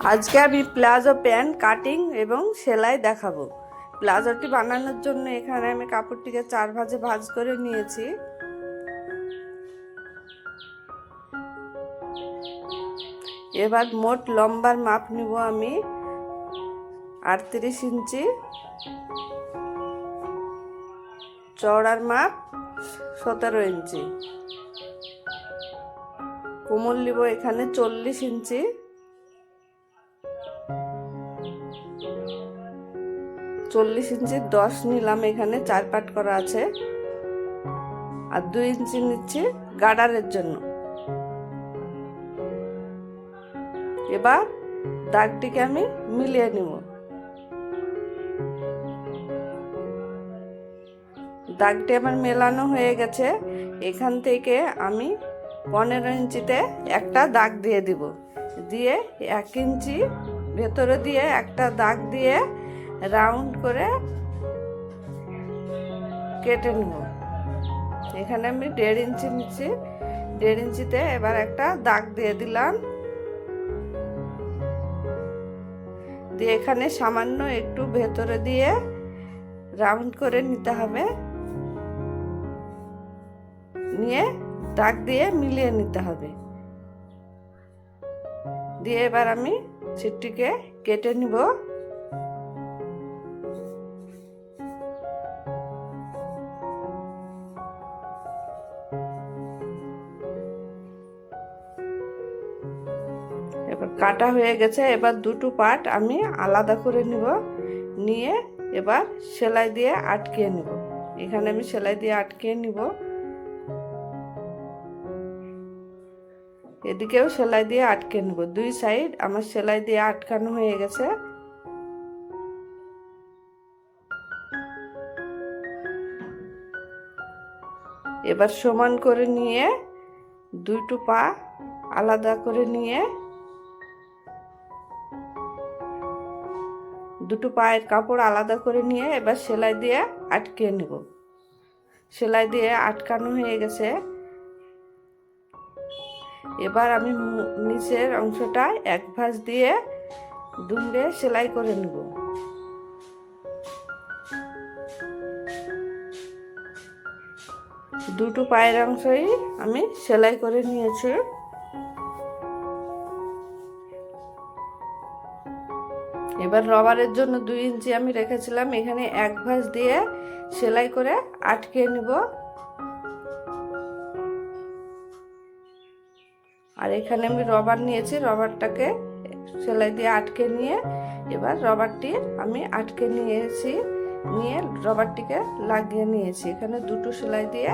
আজকে আমি palazzo pant, cutting এবং সেলাই দেখাবো। প্লাজোটি বানানোর জন্য এখানে আমি কাপড়টিকে চার ভাজে ভাজ করে নিয়েছি। এবার মোট লম্বার মাপ নিব আমি আটত্রিশ ইঞ্চি। চওড়ার মাপ সতেরো ইঞ্চি। কোমল নিব এখানে চল্লিশ ইঞ্চি। চল্লিশ ইঞ্চি দশ নিলাম এখানে, চার পাট করা আছে। আর দুই ইঞ্চি নিচ্ছি গার্ডারের জন্য। এবার দাগটিকে আমি মিলিয়ে নিব। দাগটি আমার মেলানো হয়ে গেছে। এখান থেকে আমি পনেরো ইঞ্চিতে একটা দাগ দিয়ে দিব। দিয়ে এক ইঞ্চি ভেতরে দিয়ে একটা দাগ দিয়ে রাউন্ড করে কেটে নেব। এখানে আমি দেড় ইঞ্চি নিচ্ছি। দেড় ইঞ্চিতে এবার একটা দাগ দিয়ে দিলাম। দিয়ে এখানে সামান্য একটু ভেতরে দিয়ে রাউন্ড করে নিতে হবে। নিয়ে দাগ দিয়ে মিলিয়ে নিতে হবে। দিয়ে এবার আমি ছিটটিকে কেটে নিব। এবার কাটা হয়ে গেছে। এবার দুটো পার্ট আমি আলাদা করে নিব। নিয়ে এবার সেলাই দিয়ে আটকিয়ে নিব। এখানে আমি সেলাই দিয়ে আটকিয়ে নিব। এদিকেও সেলাই দিয়ে আটকে নেব। দুই সাইড আমার সেলাই দিয়ে আটকানো হয়ে গেছে। এবার সমান করে নিয়ে দুটো পা আলাদা করে নিয়ে দুটো পায়ের কাপড় আলাদা করে নিয়ে এবার সেলাই দিয়ে আটকে নেব। সেলাই দিয়ে আটকানো হয়ে গেছে। এবার আমি নিচের অংশটা এক ভাঁজ দিয়ে দুমড়ে সেলাই করে নেব। দুটো পায়ের অংশই আমি সেলাই করে নিয়েছি। এবার রবারের জন্য দুই ইঞ্চি আমি রেখেছিলাম, এখানে এক ভাঁজ দিয়ে সেলাই করে আটকে নিব। আর এখানে আমি রবার নিয়েছি রবারটাকে সেলাই দিয়ে আটকে নিয়ে এবার রবারটি আমি আটকে নিয়েছি, নিয়ে রবারটিকে লাগিয়ে নিয়েছি। এখানে দুটো সেলাই দিয়ে